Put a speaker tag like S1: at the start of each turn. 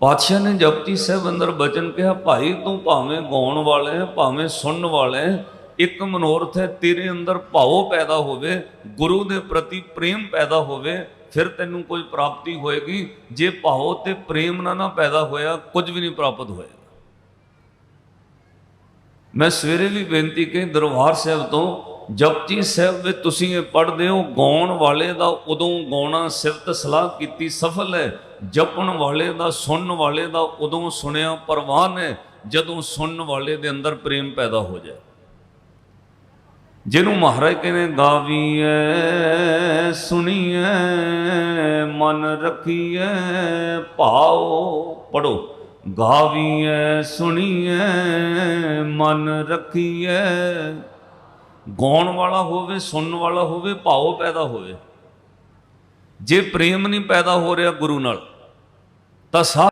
S1: ਪਾਤਸ਼ਾਹ ਨੇ ਜਪਜੀ ਸਾਹਿਬ ਅੰਦਰ ਬਚਨ ਕਿਹਾ ਭਾਈ ਤੂੰ ਭਾਵੇਂ ਗਾਉਣ ਵਾਲੇ ਹੈ ਭਾਵੇਂ ਸੁਣਨ ਵਾਲੇ ਹੈ, ਇੱਕ ਮਨੋਰਥ ਹੈ ਤੇਰੇ ਅੰਦਰ ਭਾਵ ਪੈਦਾ ਹੋਵੇ ਗੁਰੂ ਦੇ ਪ੍ਰਤੀ ਪ੍ਰੇਮ ਪੈਦਾ ਹੋਵੇ ਫਿਰ ਤੈਨੂੰ ਕੋਈ ਪ੍ਰਾਪਤੀ ਹੋਏਗੀ। ਜੇ ਭਾਵ ਤੇ ਪ੍ਰੇਮ ਨਾ ਨਾ ਪੈਦਾ ਹੋਇਆ ਕੁਝ ਵੀ ਨਹੀਂ ਪ੍ਰਾਪਤ ਹੋਏਗਾ ਮੈਂ ਸਵੇਰੇ ਵੀ ਬੇਨਤੀ ਕਿ ਦਰਬਾਰ ਸਾਹਿਬ ਤੋਂ ਜਪਜੀ ਸਾਹਿਬ ਵਿੱਚ ਤੁਸੀਂ ਇਹ ਪੜ੍ਹਦੇ ਹੋ, ਗਾਉਣ ਵਾਲੇ ਦਾ ਉਦੋਂ ਗਾਉਣਾ ਸਿਫਤ ਸਲਾਹ ਕੀਤੀ, ਸਫਲ ਹੈ। ਜਪਣ ਵਾਲੇ ਦਾ, ਸੁਣਨ ਵਾਲੇ ਦਾ ਉਦੋਂ ਸੁਣਿਆ ਪਰਵਾਨ ਹੈ ਜਦੋਂ ਸੁਣਨ ਵਾਲੇ ਦੇ ਅੰਦਰ ਪ੍ਰੇਮ ਪੈਦਾ ਹੋ ਜਾਏ। ਜਿਹਨੂੰ ਮਹਾਰਾਜ ਕਹਿੰਦੇ, ਗਾਵੀਐ, ਸੁਣੀਐ, ਮਨ ਰੱਖੀਐ, ਭਾਉ ਪੜੋ ਗਾਵੀਐ, ਸੁਣੀਐ, ਮਨ ਰੱਖੀਐ ਗਾਉਣ ਵਾਲਾ ਹੋਵੇ, ਸੁਣਨ ਵਾਲਾ ਹੋਵੇ ਭਾਉ ਪੈਦਾ ਹੋਵੇ। ਜੇ ਪ੍ਰੇਮ ਨਹੀਂ ਪੈਦਾ ਹੋ ਰਿਹਾ ਗੁਰੂ ਨਾਲ, ਤਾਂ ਸਾ